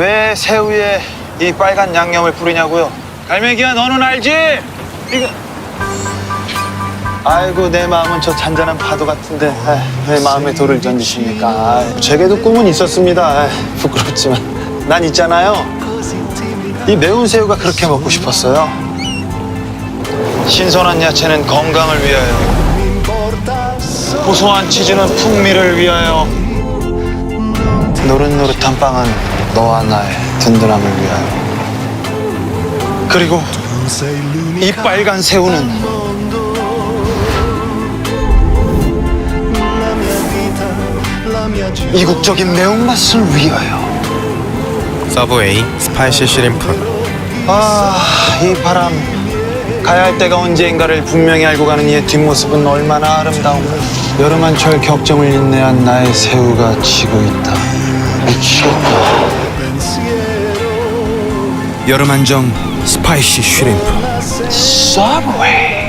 왜 새우에 이 빨간 양념을 뿌리냐고요? 갈매기야 너는 알지? 이거 아이고 내 마음은 저 잔잔한 파도 같은데 아이, 왜 마음에 돌을 던지십니까? 아이, 제게도 꿈은 있었습니다. 아이, 부끄럽지만 난 있잖아요. 이 매운 새우가 그렇게 먹고 싶었어요. 신선한 야채는 건강을 위하여 고소한 치즈는 풍미를 위하여 노릇노릇한 빵은 너와 나의 든든함을 위하여. 그리고 이 빨간 새우는 이국적인 매운맛을 위하여. 서브웨이 스파이시 슈림프. 아, 이 바람. 가야 할 때가 언제인가를 분명히 알고 가는 이의 뒷모습은 얼마나 아름다운가 여름 한철 격정을 인내한 나의 새우가 지고 있다 미치겠다 여름 한정 스파이시 슈림프. 서브웨이